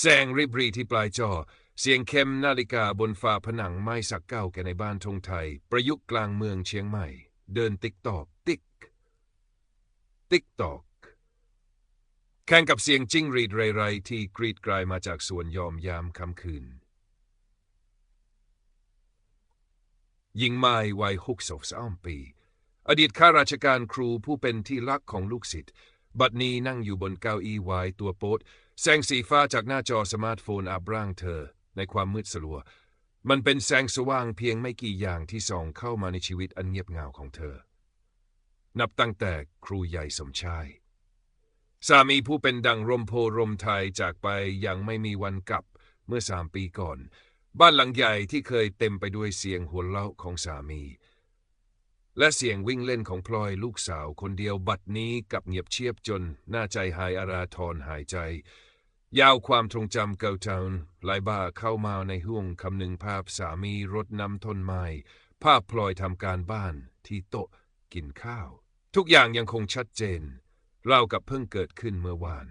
แสงริบรีที่ปลายจอ เสียงเข้มนาฬิกาบนฝาผนังไม้สักเก้าแก่ในบ้านทงไทย ประยุกต์กลางเมืองเชียงใหม่ เดินติ๊กตอกติ๊ก ติ๊กตอกแข่งกับเสียงจิ้งรีดไรไรๆที่กรีดกรายมาจากสวนยอมยามค่ำคืนหญิงไม้วัยหกสิบสามปี อดีตข้าราชการครูผู้เป็นที่รักของลูกศิษย์บัดนี้นั่งอยู่บนเก้าอี้วายตัวโป๊ด แสงสีฟ้าจากหน้าจอสมาร์ทโฟนอาบร่างเธอ ในความมืดสลัว มันเป็นแสงสว่างเพียงไม่กี่อย่างที่ส่องเข้ามาในชีวิตอันเงียบเงาของเธอ นับตั้งแต่ครูใหญ่สมชาย สามีผู้เป็นดังร่มโพรมไทยจากไปยังไม่มีวันกลับเมื่อสามปีก่อน บ้านหลังใหญ่ที่เคยเต็มไปด้วยเสียงหัวเราะของสามี และเสียงวิ่งเล่นของพลอยลูกสาวคนเดียวบัดนี้กับเงียบเชียบจนหน้าใจหายอาราทรหายใจ ยาวความทรงจำเก่าๆไหลายบ้าเข้ามาในห่วงคำหนึ่งภาพสามีรดน้ำต้นไม้ ภาพพลอยทำการบ้านที่โต๊ะกินข้าว ทุกอย่างยังคงชัดเจนเล่ากับเพิ่งเกิดขึ้นเมื่อวาน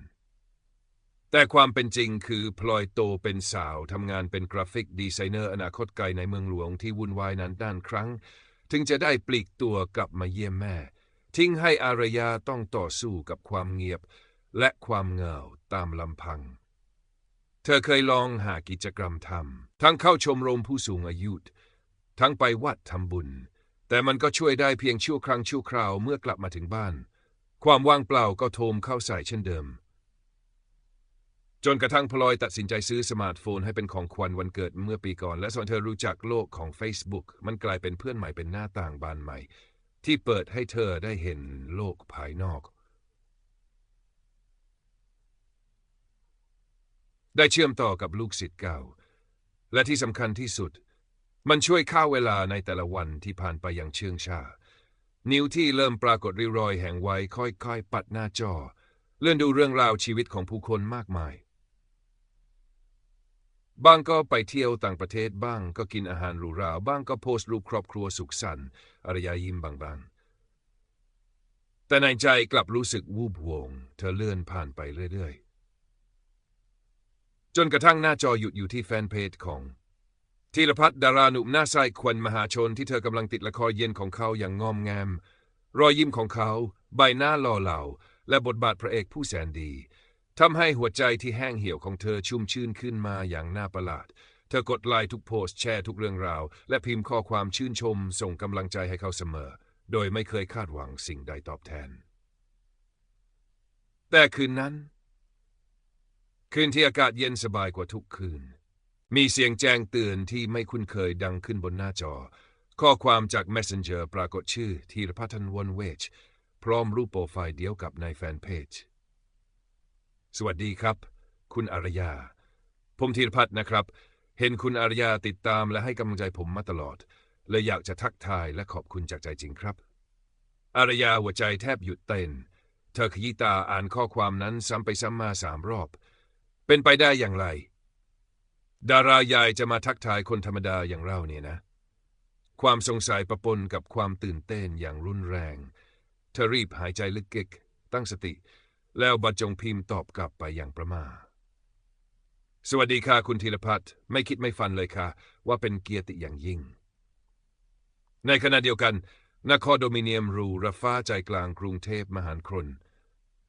แต่ความเป็นจริงคือพลอยโตเป็นสาวทำงานเป็นกราฟิกดีไซเนอร์อนาคตไกลในเมืองหลวงที่วุ่นวายนั้นด้านครั้ง ถึงจะได้ปลีกตัวกลับมาเยี่ยมแม่ ทิ้งให้อารยาต้องต่อสู้กับความเงียบ และความเหงาตามลำพัง เธอเคยลองหากิจกรรมทำทั้งเข้าชมรมผู้สูงอายุทั้งไปวัดทำบุญ แต่มันก็ช่วยได้เพียงชั่วครั้งชั่วคราวเมื่อกลับมาถึงบ้าน ความว่างเปล่าก็โทมเข้าใส่เช่นเดิม จนกระทั่งพลอยตัดสินใจซื้อสมาร์ทโฟนให้เป็นของขวัญวันเกิดเมื่อปีก่อน และส่วนเธอรู้จักโลกของ Facebook มันกลายเป็นเพื่อนใหม่เป็นหน้าต่างบานใหม่ ที่เปิดให้เธอได้เห็นโลกภายนอก ได้เชื่อมต่อกับลูกศิษย์เก่า และที่สำคัญที่สุด มันช่วยฆ่าเวลาในแต่ละวันที่ผ่านไปอย่างเชื่องช้านิ้วที่เริ่มปรากฏริรอยแห่งวัยค่อยๆ ปัดหน้าจอ เลื่อนดูเรื่องราวชีวิตของผู้คนมากมาย บางก็ไปเที่ยวต่างประเทศบ้างก็กินอาหารหรูหราบ้างก็โพสต์รูปครอบครัวสุขสันต์อารยายิ้มบางๆ แต่ในใจกลับรู้สึกวูบวง เธอเลื่อนผ่านไปเรื่อยๆ จนกระทั่งหน้าจอหยุดอยู่ที่แฟนเพจของธีรพัฒน์ดาราหนุ่มหน้าใสควันมหาชนที่เธอกำลังติดละครเย็นของเขาอย่างงอมแงม รอยยิ้มของเขา ใบหน้าหล่อเหลาและบทบาทพระเอกผู้แสนดีทำให้หัวใจที่แห้งเหี่ยวของเธอชุ่มชื่นขึ้นมาอย่างน่าประหลาด เธอกดไลค์ทุกโพสต์แชร์ทุกเรื่องราว และพิมพ์ข้อความชื่นชม ส่งกำลังใจให้เขาเสมอ โดยไม่เคยคาดหวังสิ่งใดตอบแทน แต่คืนนั้น คืนที่อากาศเย็นสบายกว่าทุกคืน มีเสียงแจ้งเตือนที่ไม่คุ้นเคยดังขึ้นบนหน้าจอ ข้อความจาก Messenger ปรากฏชื่อธีรพัฒน์วนเวชพร้อมรูปโปรไฟล์เดียวกับในแฟนเพจ สวัสดีครับ คุณอารยา ผมธีรพัฒน์นะครับ เห็นคุณอารยาติดตามและให้กำลังใจผมมาตลอด เลยอยากจะทักทายและขอบคุณจากใจจริงครับ อารยาหัวใจแทบหยุดเต้น เธอขยี้ตาอ่านข้อความนั้นซ้ำไปซ้ำมาสามรอบ เป็นไปได้อย่างไร ดาราใหญ่จะมาทักทายคนธรรมดาอย่างเราเนี่ยนะ ความสงสัยประปนกับความตื่นเต้นอย่างรุนแรงเธอรีบหายใจลึกเกกตั้งสติ แล้วบรรจงพิมพ์ตอบกลับไปอย่างประมาสวัสดีค่ะคุณธีรพัฒน์ไม่คิดไม่ฟันเลยค่ะ ว่าเป็นเกียรติอย่างยิ่ง ในขณะเดียวกันนครโดมิเนียมรูระฟ้าใจกลางกรุงเทพมหานคร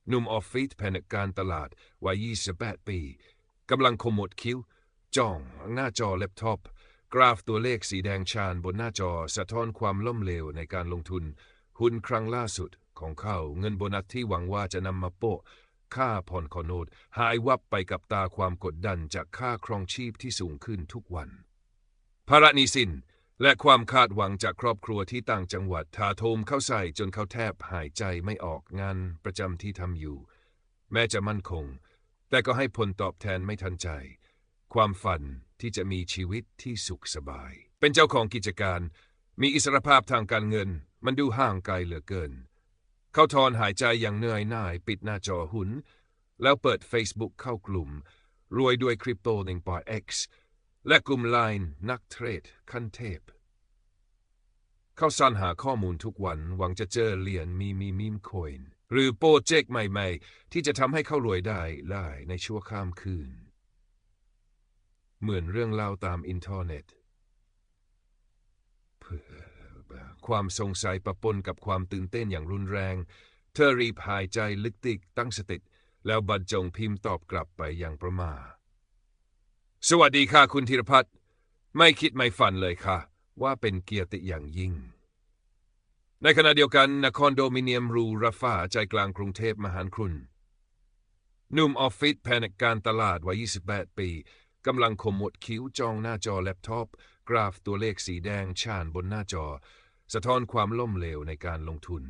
หนุ่มออฟฟิศแผนกการตลาดวัย 28 ปีกำลังขมวดคิ้ว จ้องหน้าจอแล็ปท็อป กราฟตัวเลขสีแดงชาญบนหน้าจอสะท้อนความล้มเหลวในการลงทุน หุ้นครั้งล่าสุดของเขาเงินโบนัสที่หวังว่าจะนำมาโปะค่าผ่อนคอนโดดหายวับไปกับตาความกดดันจากค่าครองชีพที่สูงขึ้นทุกวันภาระนีสิน และความคาดหวังจากครอบครัวที่ต่างจังหวัดถาโถมเข้าใส่จนเขาแทบหายใจไม่ออกงานประจำที่ทำอยู่ แม้จะมั่นคง แต่ก็ให้ผลตอบแทนไม่ทันใจ ความฝันที่จะมีชีวิตที่สุขสบาย เป็นเจ้าของกิจการ มีอิสรภาพทางการเงิน มันดูห่างไกลเหลือเกิน เขาทอนหายใจอย่างเหนื่อยหน่ายปิดหน้าจอหุน แล้วเปิด Facebook เข้ากลุ่ม รวยด้วยคริปโตหนึ่งปอ X และกลุ่มไลน์นักเทรดขั้นเทพ เขาสรรหาข้อมูลทุกวันหวังจะเจอเหรียญมีมีมิมคอยน์หรือโปรเจกต์ใหม่ๆ ที่จะทำให้เขารวยได้ได้ในชั่วข้ามคืน เหมือนเรื่องเล่าตามอินเทอร์เน็ต ความสงสัยปะปนกับความตื่นเต้นอย่างรุนแรง เธอรีบหายใจลึกติกตั้งสติแล้วบรรจงพิมพ์ตอบกลับไปอย่างประมา สวัสดีค่ะคุณธีรพัฒน์ไม่คิดไม่ฝันเลยค่ะ ว่าเป็นเกียรติอย่างยิ่ง ในขณะเดียวกันนครโดมิเนียมรูราฟาใจกลางกรุงเทพมหานครุนหนุ่มออฟฟิศแผนกการตลาดวัย 28 ปีกำลังขมวดคิ้วจองหน้าจอแล็ปท็อป กราฟตัวเลขสีแดงชานบนหน้าจอ สะท้อนความล่มเหลวในการลงทุน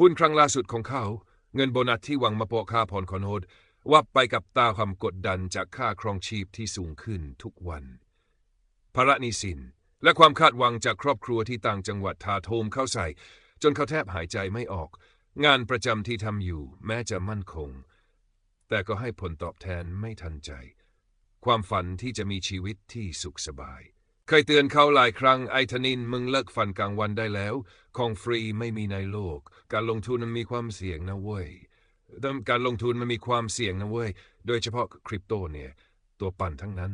หุ้นครั้งล่าสุดของเขา เงินโบนัสที่หวังมาโปะค่าผ่อนคอนโฮด วับไปกับตาความกดดันจากค่าครองชีพที่สูงขึ้นทุกวัน ภาระนี้สิน และความคาดหวังจากครอบครัวที่ต่างจังหวัดทาโทมเข้าใส่ จนเขาแทบหายใจไม่ออก งานประจำที่ทำอยู่แม้จะมั่นคง แต่ก็ให้ผลตอบแทนไม่ทันใจ ความฝันที่จะมีชีวิตที่สุขสบาย เคยเตือนเขาหลายครั้งไอธนินมึงเลิกฝันกลางวันได้แล้ว ของฟรีไม่มีในโลก การลงทุนมันมีความเสี่ยงนะเว้ย การลงทุนมันมีความเสี่ยงนะเว้ย โดยเฉพาะคริปโตเนี่ย ตัวปั่นทั้งนั้น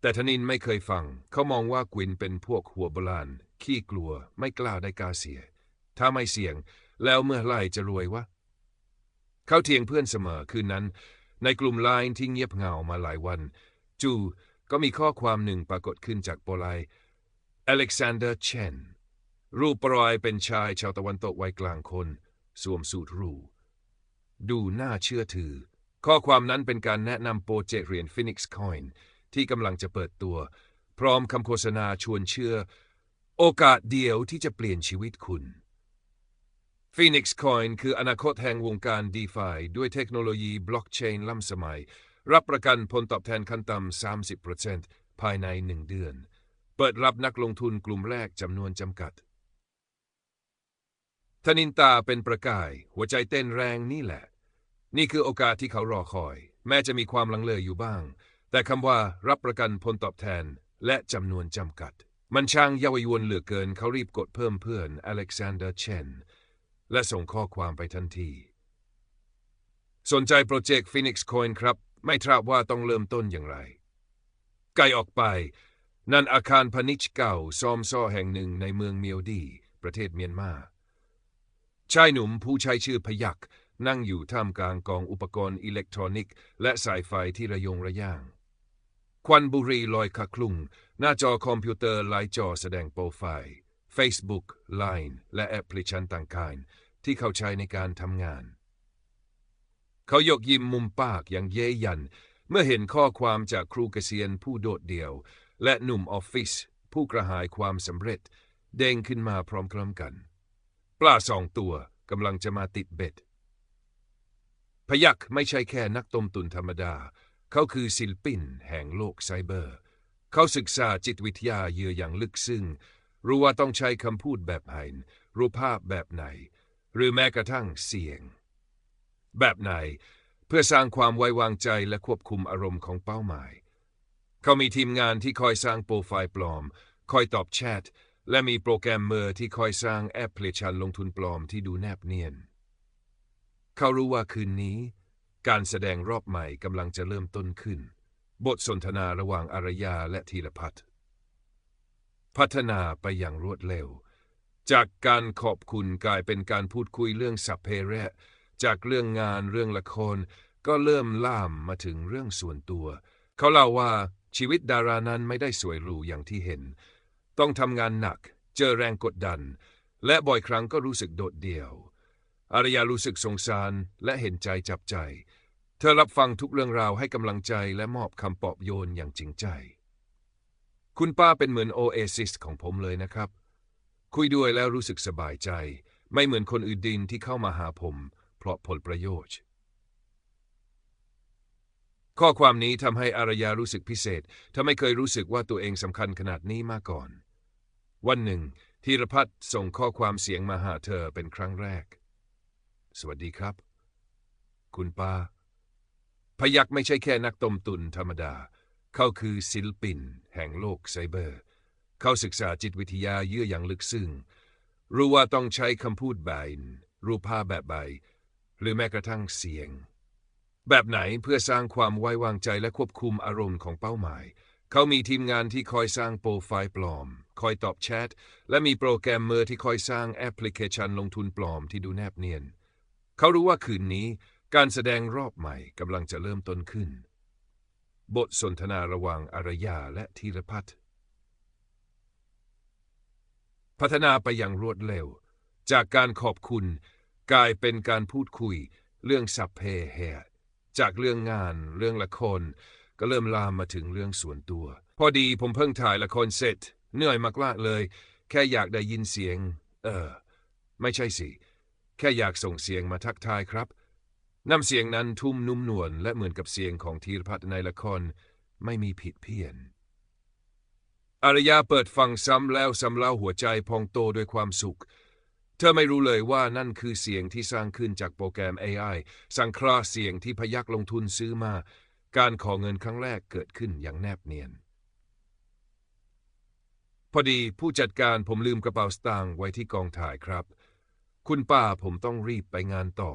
แต่ธนินไม่เคยฟัง เขามองว่ากวินเป็นพวกหัวโบราณขี้กลัวไม่กล้าได้กาเสีย ถ้าไม่เสี่ยง แล้วเมื่อไรจะรวยวะ เขาเทียงเพื่อนเสมอคืนนั้น ในกลุ่มไลน์ที่เงียบเหงามาหลายวัน จูก็มีข้อความหนึ่งปรากฏขึ้นจากโปรไลอเล็กซานเดอร์เชนรูปปรอยเป็นชายชาวตะวันตกวัยกลางคน สวมสูทรู ดูน่าเชื่อถือ ข้อความนั้นเป็นการแนะนำโปรเจกต์เหรียญ Phoenix Coin ที่กำลังจะเปิดตัว พร้อมคำโฆษณาชวนเชื่อ โอกาสเดียวที่จะเปลี่ยนชีวิตคุณ Phoenix Coin คืออนาคตแห่งวงการ DeFi ด้วยเทคโนโลยีบล็อกเชนล้ำสมัย รับประกันผลตอบแทนขั้นต่ำ30%ภายในหนึ่งเดือน เปิดรับนักลงทุนกลุ่มแรกจำนวนจำกัด ธนินตาเป็นประกาย หัวใจเต้นแรงนี่แหละ นี่คือโอกาสที่เขารอคอย แม้จะมีความลังเลอยู่บ้าง แต่คำว่ารับประกันผลตอบแทนและจำนวนจำกัด มันช่างเย้ายวนเหลือเกินเขารีบกดเพิ่มเพื่อนอเล็กซานเดอร์เชนและส่งข้อความไปทันที สนใจโปรเจกต์ Phoenix Coin ครับ ไม่ทราบว่าต้องเริ่มต้นอย่างไร ไกลออกไป นั่นอาคารพาณิชย์เก่าซอมซ่อแห่งหนึ่งในเมืองเมียวดี ประเทศเมียนมา ชายหนุ่มผู้ใช้ชื่อพยักนั่งอยู่ท่ามกลางกองอุปกรณ์อิเล็กทรอนิกส์ และสายไฟที่ระยงระย่าง ควันบุหรี่ลอยคคลุ้งหน้าจอคอมพิวเตอร์หลายจอแสดงโปรไฟล์ Facebook Line และแอปพลิเคชันต่างๆ ที่เขาใช้ในการทำงาน เขายกยิ้มมุมปากอย่างเย้ยัน เมื่อเห็นข้อความจากครูเกษียณผู้โดดเดี่ยว และหนุ่มออฟฟิศผู้กระหายความสำเร็จ เด้งขึ้นมาพร้อมๆกัน ปลาสองตัวกำลังจะมาติดเบ็ด พยักไม่ใช่แค่นักต้มตุนธรรมดา เขาคือศิลปินแห่งโลกไซเบอร์ เขาศึกษาจิตวิทยาเยืออย่างลึกซึ้งรู้ว่าต้องใช้คำพูดแบบไหนรูปภาพแบบไหน หรือแม้กระทั่งเสียง แบบไหน เพื่อสร้างความไว้วางใจและควบคุมอารมณ์ของเป้าหมาย เขามีทีมงานที่คอยสร้างโปรไฟล์ปลอม คอยตอบแชท และมีโปรแกรมเมอร์ที่คอยสร้างแอปพลิเคชันลงทุนปลอมที่ดูแนบเนียน เขารู้ว่าคืนนี้ การแสดงรอบใหม่กำลังจะเริ่มต้นขึ้น บทสนทนาระหว่างอารยาและธีรพัฒน์พัฒนาไปอย่างรวดเร็ว จากการขอบคุณกลายเป็นการพูดคุยเรื่องสัพเพเระจากเรื่องงานเรื่องละคร ก็เริ่มล่ามมาถึงเรื่องส่วนตัว เขาเล่าว่าชีวิตดารานั้นไม่ได้สวยหรูอย่างที่เห็น ต้องทำงานหนัก เจอแรงกดดัน และบ่อยครั้งก็รู้สึกโดดเดี่ยว อารยารู้สึกสงสารและเห็นใจจับใจ เธอรับฟังทุกเรื่องราวให้กำลังใจและมอบคำปลอบโยนอย่างจริงใจ คุณป้าเป็นเหมือนโอเอซิสของผมเลยนะครับ คุยด้วยแล้วรู้สึกสบายใจ ไม่เหมือนคนอื่นดินที่เข้ามาหาผม เพราะผลประโยชน์ข้อความนี้ทำให้อารยารู้สึกพิเศษ ถ้าไม่เคยรู้สึกว่าตัวเองสำคัญขนาดนี้มาก่อน วันหนึ่งธีรพัฒน์ส่งข้อความเสียงมาหาเธอเป็นครั้งแรก สวัสดีครับ คุณป้า พยักไม่ใช่แค่นักต้มตุนธรรมดา เขาคือศิลปิน แห่งโลกไซเบอร์ เขาศึกษาจิตวิทยาเยื่ออย่างลึกซึ้งรู้ว่าต้องใช้คำพูดแบบรูปภาพแบบใบ หรือแม้กระทั่งเสียง แบบไหนเพื่อสร้างความไว้วางใจและควบคุมอารมณ์ของเป้าหมาย เขามีทีมงานที่คอยสร้างโปรไฟล์ปลอม คอยตอบแชท และมีโปรแกรมเมอร์ที่คอยสร้างแอปพลิเคชันลงทุนปลอมที่ดูแนบเนียน เขารู้ว่าคืนนี้การแสดงรอบใหม่กำลังจะเริ่มต้นขึ้น บทสนทนาระหว่างอารยาและธีรพัฒน์พัฒนาไปอย่างรวดเร็ว จากการขอบคุณ กลายเป็นการพูดคุย เรื่องสัพเพเหตจากเรื่องงาน เรื่องละครก็เริ่มลามมาถึงเรื่องส่วนตัว พอดีผมเพิ่งถ่ายละครเสร็จ เหนื่อยมากๆเลย แค่อยากได้ยินเสียง เออ ไม่ใช่สิ แค่อยากส่งเสียงมาทักทายครับน้ำเสียงนั้นทุ่มนุ่มนวลและเหมือนกับเสียงของธีรพัฒน์ในละคร ไม่มีผิดเพี้ยน อารยาเปิดฟังซ้ำแล้วซ้ำเล่าหัวใจพองโตด้วยความสุข เธอไม่รู้เลยว่านั่นคือเสียงที่สร้างขึ้นจากโปรแกรม AI สังเคราะห์เสียงที่พยักลงทุนซื้อมา การขอเงินครั้งแรกเกิดขึ้นอย่างแนบเนียน พอดีผู้จัดการผมลืมกระเป๋าสตางค์ไว้ที่กองถ่ายครับ คุณป้าผมต้องรีบไปงานต่อ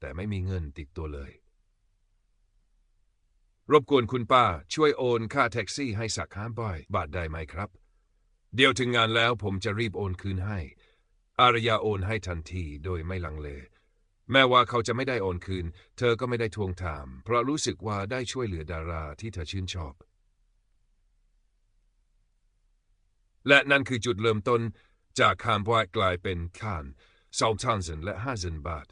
แต่ไม่มีเงินติดตัวเลย รบกวนคุณป้าช่วยโอนค่าแท็กซี่ให้สักห้าบอยบาทได้ไหมครับ เดี๋ยวถึงงานแล้วผมจะรีบโอนคืนให้ อารยาโอนให้ทันทีโดยไม่ลังเล แม้ว่าเขาจะไม่ได้โอนคืน เธอก็ไม่ได้ทวงถาม เพราะรู้สึกว่าได้ช่วยเหลือดาราที่เธอชื่นชอบ และนั่นคือจุดเริ่มต้นจากคามวากลายเป็นคานสองทันสันและห้าสันบาท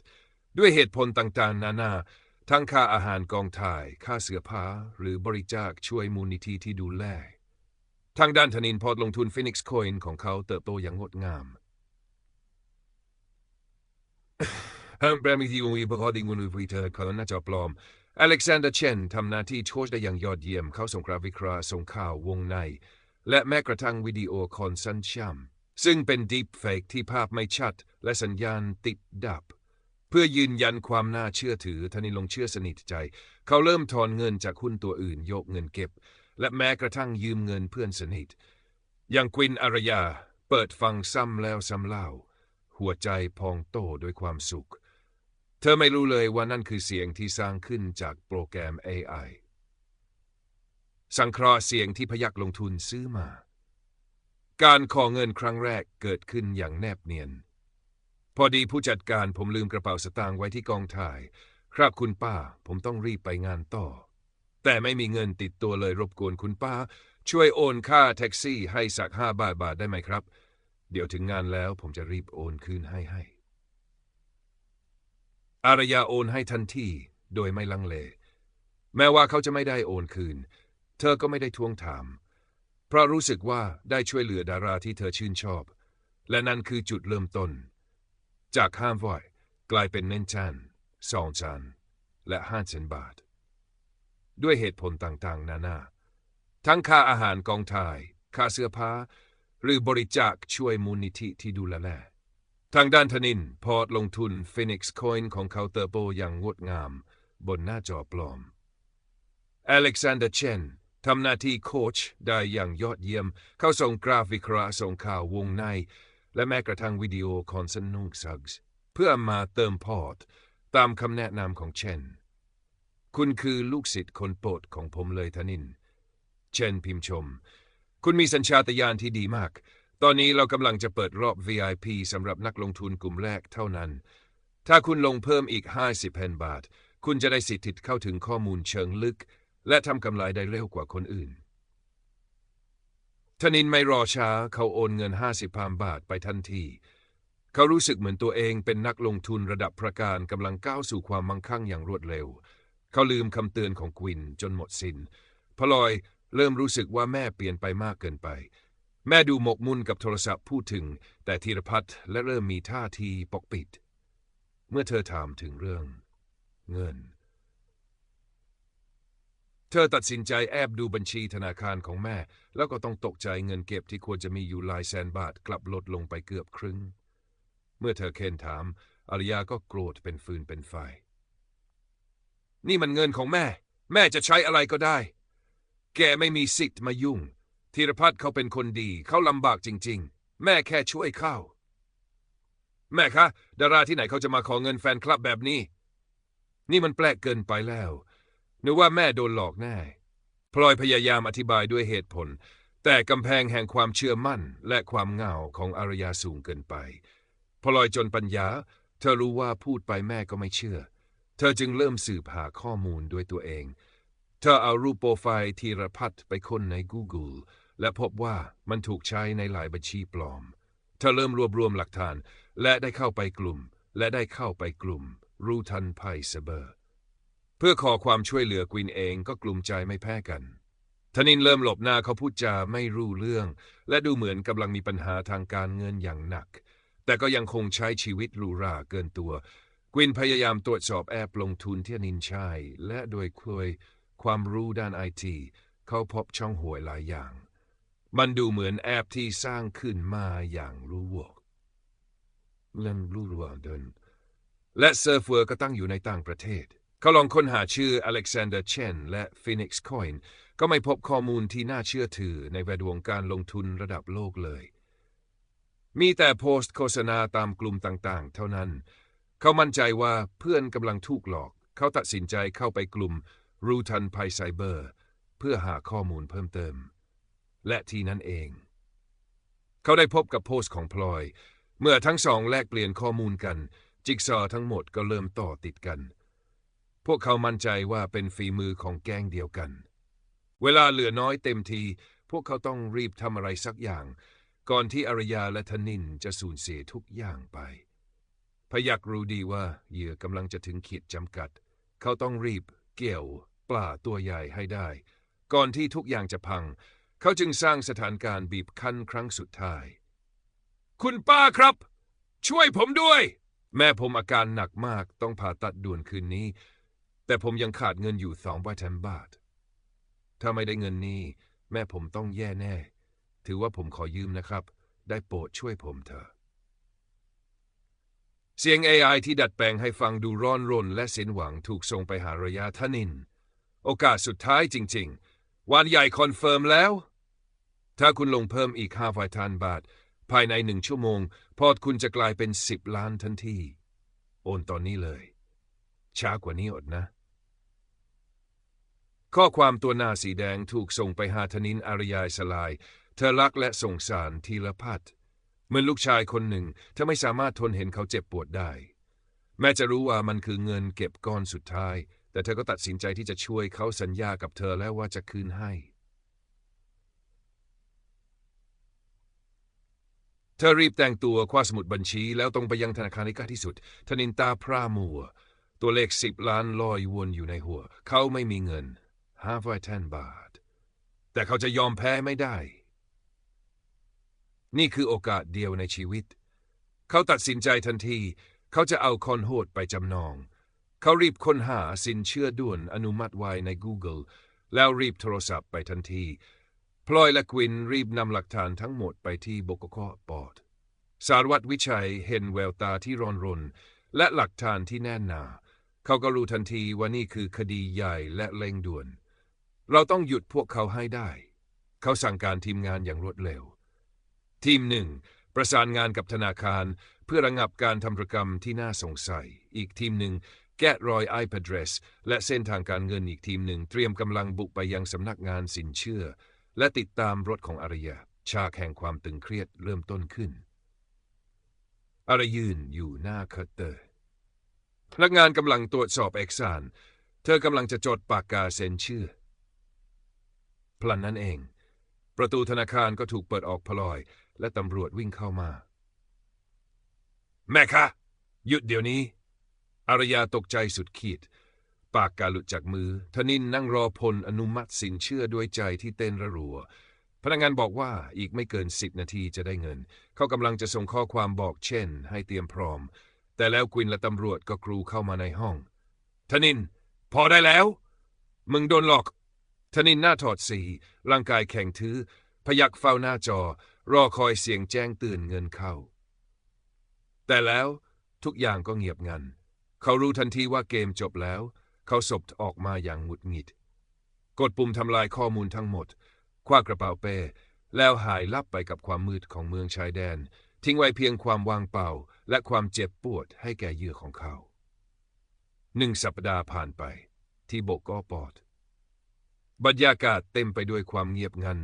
ด้วยเหตุผลต่างๆ นานา ทั้งค่าอาหารกองถ่าย ค่าเสื้อผ้า หรือบริจาคช่วยมูลนิธิที่ดูแล ทางด้านธนินพอร์ตลงทุนฟินิกซ์คอยน์ของเขาเติบโตอย่างงดงาม ห้างแบรนด์ที่มีบริการเงินวิเทอร์เขาหน้าจอปลอม อเล็กซานเดอร์เชนทำหน้าที่โชชได้อย่างยอดเยี่ยม เขาส่งกราฟิกราส่งข่าววงใน และแม้กระทั่งวิดีโอคอนสั้นช่ำซึ่งเป็นดี p เฟกที่ภาพไม่ชัด และสัญญาณติดดับ เพื่อยืนยันความน่าเชื่อถือธนินลงเชื่อสนิทใจ เขาเริ่มถอนเงินจากหุ้นตัวอื่น ยกเงินเก็บ และแม้กระทั่งยืมเงินเพื่อนสนิท อย่างควินอารยา เปิดฟังซ้ำแล้วซ้ำเล่า หัวใจพองโตด้วยความสุข เธอไม่รู้เลยว่านั่นคือเสียงที่สร้างขึ้นจากโปรแกรม AI สังเคราะห์เสียงที่พยักลงทุนซื้อมา การขอเงินครั้งแรกเกิดขึ้นอย่างแนบเนียน พอดีผู้จัดการผมลืมกระเป๋าสตางค์ไว้ที่กองถ่าย ครับคุณป้า ผมต้องรีบไปงานต่อ แต่ไม่มีเงินติดตัวเลยรบกวนคุณป้า ช่วยโอนค่าแท็กซี่ให้สักห้าบาทบาทได้ไหมครับ เดี๋ยวถึงงานแล้วผมจะรีบโอนคืนให้ให้ อารยาโอนให้ทันทีโดยไม่ลังเล แม้ว่าเขาจะไม่ได้โอนคืน เธอก็ไม่ได้ทวงถาม เพราะรู้สึกว่าได้ช่วยเหลือดาราที่เธอชื่นชอบ และนั่นคือจุดเริ่มต้น จากห้ามวอยกลายเป็นเน้นจันสองจันและห้าเซนบาท ด้วยเหตุผลต่างๆ นานา ทั้งค่าอาหารกองถ่าย ค่าเสื้อผ้า หรือบริจาคช่วยมูลนิธิที่ดูแลแลทางด้านธนินพอร์ตลงทุน Phoenix Coin ของเขาเติบโตอย่างงดงาม บนหน้าจอปลอมอเทำหน้าที่โค้ชได้อย่างยอดเยี่ยม เขาส่งกราฟิกราะห์ส่งข่าววงใน และแม้กระทั่งวิดีโอคอนเซนนุงซักเพื่อมาเติมพอร์ต ตามคำแนะนำของเชน คุณคือลูกศิษย์คนโปรดของผมเลยธนิน เชนพิมพ์ชม คุณมีสัญชาตญาณที่ดีมาก ตอนนี้เรากำลังจะเปิดรอบ VIP สำหรับนักลงทุนกลุ่มแรกเท่านั้น ถ้าคุณลงเพิ่มอีก 50เพนบาท คุณจะได้สิทธิ์เข้าถึงข้อมูลเชิงลึก และทำกำไรได้เร็วกว่าคนอื่นธนินไม่รอช้าเขาโอนเงิน 50พามบาทไปทันที เขารู้สึกเหมือนตัวเองเป็นนักลงทุนระดับประการกำลังก้าวสู่ความมั่งคั่งอย่างรวดเร็ว เขาลืมคำเตือนของกวินจนหมดสิน้นพลอยเริ่มรู้สึกว่าแม่เปลี่ยนไปมากเกินไป แม่ดูหมกมุ่นกับโทรศัพท์พูดถึง แต่ธีรพัฒน์และเริ่มมีท่าทีปกปิด เมื่อเธอถามถึงเรื่อง เงิน เธอตัดสินใจแอบดูบัญชีธนาคารของแม่ แล้วก็ต้องตกใจเงินเก็บที่ควรจะมีอยู่หลายแสนบาทกลับลดลงไปเกือบครึ่ง เมื่อเธอเค้นถาม อารยาก็โกรธเป็นฟืนเป็นไฟ นี่มันเงินของแม่ แม่จะใช้อะไรก็ได้ แกไม่มีสิทธิ์มายุ่งธีรพัฒน์เขาเป็นคนดีเขาลำบากจริง ๆ แม่แค่ช่วยเขาแม่คะ ดาราที่ไหนเขาจะมาขอเงินแฟนคลับแบบนี้ นี่มันแปลกเกินไปแล้ว นึกว่าแม่โดนหลอกแน่ พลอยพยายามอธิบายด้วยเหตุผล แต่กำแพงแห่งความเชื่อมั่นและความเงาของอารยาสูงเกินไป พลอยจนปัญญา เธอรู้ว่าพูดไปแม่ก็ไม่เชื่อ เธอจึงเริ่มสืบหาข้อมูลด้วยตัวเอง เธอเอารูปโปรไฟล์ธีรพัฒน์ไปค้นใน Google และพบว่ามันถูกใช้ในหลายบัญชีปลอม เธอเริ่มรวบรวมหลักฐาน และได้เข้าไปกลุ่ม และได้เข้าไปกลุ่ม รูทันไพเซเบอร์ เพื่อขอความช่วยเหลือกวินเองก็กลุ่มใจไม่แพ้กันธนินเริ่มหลบหน้าเขาพูดจาไม่รู้เรื่อง และดูเหมือนกำลังมีปัญหาทางการเงินอย่างหนัก แต่ก็ยังคงใช้ชีวิตหรูหราเกินตัว กวินพยายามตรวจสอบแอปลงทุนที่ธนินใช้และโดยคุยความรู้ด้านไอทีเขาพบช่องห่วยหลายอย่าง มันดูเหมือนแอปที่สร้างขึ้นมาอย่างรู้วกเล่นรู้วเดิน และเซิร์ฟเวอร์ก็ตั้งอยู่ในต่างประเทศ เขาลองค้นหาชื่ออเล็กซานเดอร์เชนและ Phoenix Coin ก็ไม่พบข้อมูลที่น่าเชื่อถือในแวดวงการลงทุนระดับโลกเลย มีแต่โพสต์โฆษณาตามกลุ่มต่างๆ เท่านั้น เขามั่นใจว่าเพื่อนกำลังถูกหลอก เขาตัดสินใจเข้าไปกลุ่มรูทันไพไซเบอร์เพื่อหาข้อมูลเพิ่มเติม และทีนั้นเอง เขาได้พบกับโพสต์ของพลอย เมื่อทั้งสองแลกเปลี่ยนข้อมูลกัน จิ๊กซอว์ทั้งหมดก็เริ่มต่อติดกัน พวกเขามั่นใจว่าเป็นฝีมือของแก๊งเดียวกัน เวลาเหลือน้อยเต็มที พวกเขาต้องรีบทำอะไรสักอย่าง ก่อนที่อารยาและธนินจะสูญเสียทุกอย่างไป พยักรู้ดีว่าเหยื่อกำลังจะถึงขีดจำกัด เขาต้องรีบเกี่ยวปลาตัวใหญ่ให้ได้ ก่อนที่ทุกอย่างจะพัง เขาจึงสร้างสถานการณ์บีบคั้นครั้งสุดท้าย คุณป้าครับ ช่วยผมด้วย แม่ผมอาการหนักมากต้องผ่าตัดด่วนคืนนี้ แต่ผมยังขาดเงินอยู่สองร้อยแทนบาท ถ้าไม่ได้เงินนี้ แม่ผมต้องแย่แน่ ถือว่าผมขอยืมนะครับ ได้โปรดช่วยผมเถอะ เสียง AI ที่ดัดแปลงให้ฟังดูร้อนรนและสิ้นหวังถูกส่งไปหาระยะทนิน โอกาสสุดท้ายจริง ๆ วันใหญ่คอนเฟิร์มแล้ว ถ้าคุณลงเพิ่มอีก5 0 0 0บาท ภายในหนึ่งชั่วโมง พอร์ตคุณจะกลายเป็น10ล้านทันที โอนตอนนี้เลย ช้ากว่านี้อดนะ ข้อความตัวหน้าสีแดงถูกส่งไปหาธนินอารยายสลาย เธอรักและสงสารทีละพัดเหมือนลูกชายคนหนึ่งเธอไม่สามารถทนเห็นเขาเจ็บปวดได้ แม้จะรู้ว่ามันคือเงินเก็บก้อนสุดท้าย แต่เธอก็ตัดสินใจที่จะช่วยเขาสัญญากับเธอแล้วว่าจะคืนให้ เธอรีบแต่งตัวคว้าสมุดบัญชี แล้วตรงไปยังธนาคารที่ใกล้ที่สุด ธนินตาพร่ามัว ตัวเลขสิบล้านลอยวนอยู่ในหัว เขาไม่มีเงิน ห้าร้อยแทนบาทแต่เขาจะยอมแพ้ไม่ได้ นี่คือโอกาสเดียวในชีวิต เขาตัดสินใจทันที เขาจะเอาคอนโหดไปจำนอง เขารีบค้นหาสินเชื่อด่วนอนุมัติไว้ใน Google แล้วรีบโทรศัพท์ไปทันทีพลอยและกวินรีบนำหลักฐานทั้งหมดไปที่บกกปอดสารวัตรวิชัยเห็นแววตาที่ร้อนรน และหลักฐานที่แน่นหนา เขาก็รู้ทันทีว่านี่คือคดีใหญ่และเร่งด่วน เราต้องหยุดพวกเขาให้ได้ เขาสั่งการทีมงานอย่างรวดเร็ว ทีมหนึ่งประสานงานกับธนาคาร เพื่อระงับการทำธุรกรรมที่น่าสงสัย อีกทีมหนึ่งแกะรอย IP address และเส้นทางการเงินอีกทีมหนึ่ง เตรียมกำลังบุกไปยังสำนักงานสินเชื่อ และติดตามรถของอารยาฉากแห่งความตึงเครียดเริ่มต้นขึ้น อารยืนอยู่หน้าเคาน์เตอร์พนักงานกำลังตรวจสอบเอกสาร เธอกำลังจะจดปากกาเซ็นชื่อ พลันนั้นเอง ประตูธนาคารก็ถูกเปิดออกพลอย และตำรวจวิ่งเข้ามา แม่คะหยุดเดี๋ยวนี้ อารยาตกใจสุดขีด ปากกาหลุดจากมือ ธนินนั่งรอพลอนุมัติสินเชื่อด้วยใจที่เต้นระรัว พนักงานบอกว่าอีกไม่เกินสิบนาทีจะได้เงิน เขากำลังจะส่งข้อความบอกเช่น ให้เตรียมพร้อม แต่แล้วกวินและตำรวจก็กรูเข้ามาในห้อง ธนิน พอได้แล้ว มึงโดนหลอก ธนินหน้าถอดสีร่างกายแข็งทื่อพยักเฝ้าหน้าจอ รอคอยเสียงแจ้งเตือนเงินเข้า แต่แล้วทุกอย่างก็เงียบงัน เขารู้ทันทีว่าเกมจบแล้ว เขาสบออกมาอย่างหงุดหงิด กดปุ่มทำลายข้อมูลทั้งหมด คว้ากระเป๋าเป้ แล้วหายลับไปกับความมืดของเมืองชายแดน ทิ้งไว้เพียงความว่างเปล่า และความเจ็บปวดให้แก่เหยื่อของเขาหนึ่งสัปดาห์ผ่านไป ที่โบกก็ปอด บรรยากาศเต็มไปด้วยความเงียบงัน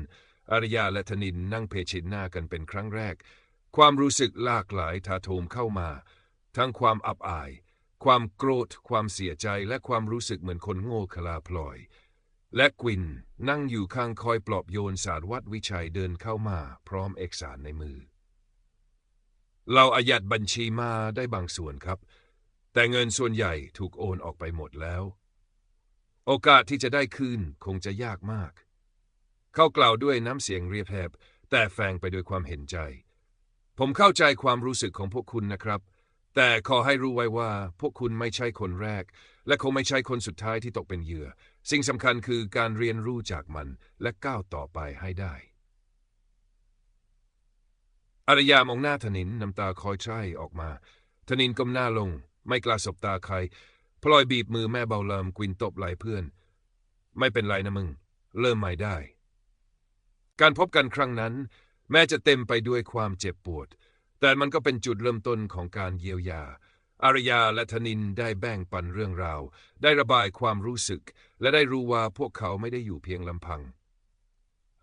อารยาและธนินนั่งเพชิดหน้ากันเป็นครั้งแรก ความรู้สึกหลากหลายทาโถมเข้ามา ทั้งความอับอาย ความโกรธ ความเสียใจ และความรู้สึกเหมือนคนโง่คลาพลอย และกวินนั่งอยู่ข้างคอยปลอบโยนสารวัตรวิชัยเดินเข้ามา พร้อมเอกสารในมือ เราอายัดบัญชีมาได้บางส่วนครับ แต่เงินส่วนใหญ่ถูกโอนออกไปหมดแล้ว โอกาสที่จะได้คืนคงจะยากมาก เขากล่าวด้วยน้ำเสียงเรียบแหบแต่แฝงไปด้วยความเห็นใจ ผมเข้าใจความรู้สึกของพวกคุณนะครับ แต่ขอให้รู้ไว้ว่าพวกคุณไม่ใช่คนแรก และคงไม่ใช่คนสุดท้ายที่ตกเป็นเหยื่อ สิ่งสำคัญคือการเรียนรู้จากมันและก้าวต่อไปให้ได้อารยามองหน้าธนินน้ำตาคอยใช่ออกมาธนินก้มหน้าลง ไม่กล้าสบตาใคร พลอยบีบมือแม่เบาเลิมกวินตบไหล่เพื่อน ไม่เป็นไรนะมึง เริ่มใหม่ได้ การพบกันครั้งนั้น แม้จะเต็มไปด้วยความเจ็บปวด แต่มันก็เป็นจุดเริ่มต้นของการเยียวยา อารยาและธนินได้แบ่งปันเรื่องราว ได้ระบายความรู้สึก และได้รู้ว่าพวกเขาไม่ได้อยู่เพียงลำพัง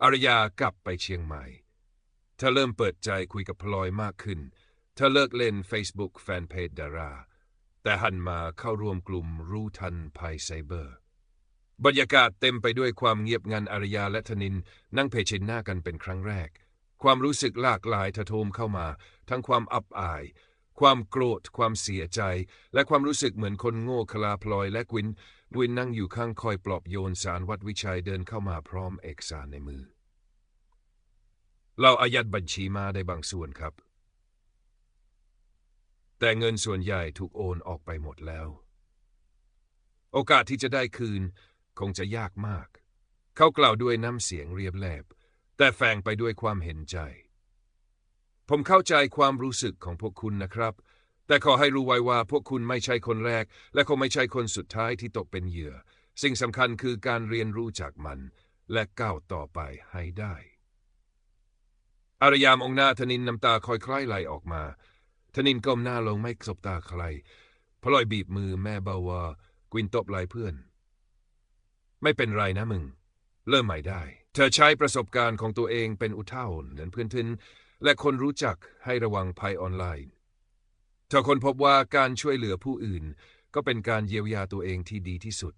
อารยากลับไปเชียงใหม่เธอเริ่มเปิดใจคุยกับพลอยมากขึ้น เธอเลิกเล่น Facebook แฟนเพจดารา แต่หันมาเข้าร่วมกลุ่มรู้ทันภัยไซเบอร์ บรรยากาศเต็มไปด้วยความเงียบงันอารยาและธนิน นั่งเพชินหน้ากันเป็นครั้งแรก ความรู้สึกหลากหลายทะโทมเข้ามา ทั้งความอับอาย ความโกรธ ความเสียใจ และความรู้สึกเหมือนคนโง่คลาพลอยและกวินกวินนั่งอยู่ข้างคอยปลอบโยนสารวัตรวิชัยเดินเข้ามาพร้อมเอกสารในมือ เราอายัดบัญชีมาได้บางส่วนครับ แต่เงินส่วนใหญ่ถูกโอนออกไปหมดแล้ว โอกาสที่จะได้คืนคงจะยากมาก เขากล่าวด้วยน้ำเสียงเรียบแลบ แต่แฝงไปด้วยความเห็นใจ ผมเข้าใจความรู้สึกของพวกคุณนะครับ แต่ขอให้รู้ไว้ว่าพวกคุณไม่ใช่คนแรก และคงไม่ใช่คนสุดท้ายที่ตกเป็นเหยื่อ สิ่งสำคัญคือการเรียนรู้จากมัน และก้าวต่อไปให้ได้ อารยามองหน้าธนินน้ำตาคอยคล้ายไหลออกมา ธนินก้มหน้าลงไม่สบตาใครพลอยบีบมือแม่เบาวา กวินตบไหลเพื่อน ไม่เป็นไรนะมึง เริ่มใหม่ได้ เธอใช้ประสบการณ์ของตัวเองเป็นอุทาหรณ์เหมือนเพื่อนทินและคนรู้จักให้ระวังภัยออนไลน์ เธอคนพบว่าการช่วยเหลือผู้อื่น ก็เป็นการเยียวยาตัวเองที่ดีที่สุด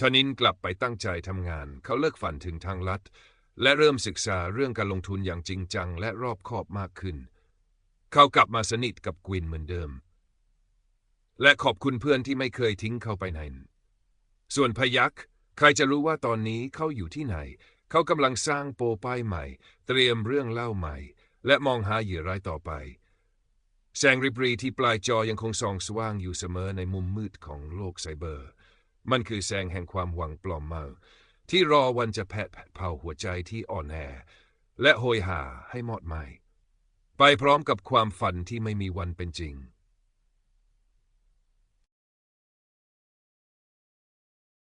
ธนินกลับไปตั้งใจทำงาน เขาเลิกฝันถึงทางลัด และเริ่มศึกษาเรื่องการลงทุนอย่างจริงจังและรอบคอบมากขึ้น เขากลับมาสนิทกับกวินเหมือนเดิม และขอบคุณเพื่อนที่ไม่เคยทิ้งเขาไปไหน ส่วนพยักใครจะรู้ว่าตอนนี้เขาอยู่ที่ไหน เขากำลังสร้างโปรป้ายใหม่ เตรียมเรื่องเล่าใหม่ และมองหาเหยื่อรายต่อไป แสงริบรีที่ปลายจอยังคงส่องสว่างอยู่เสมอในมุมมืดของโลกไซเบอร์ มันคือแสงแห่งความหวังปลอมเมา ที่รอวันจะแผดเผาหัวใจที่อ่อนแอ และโหยหาให้หมดไหมไปพร้อมกับความฝันที่ไม่มีวันเป็นจริง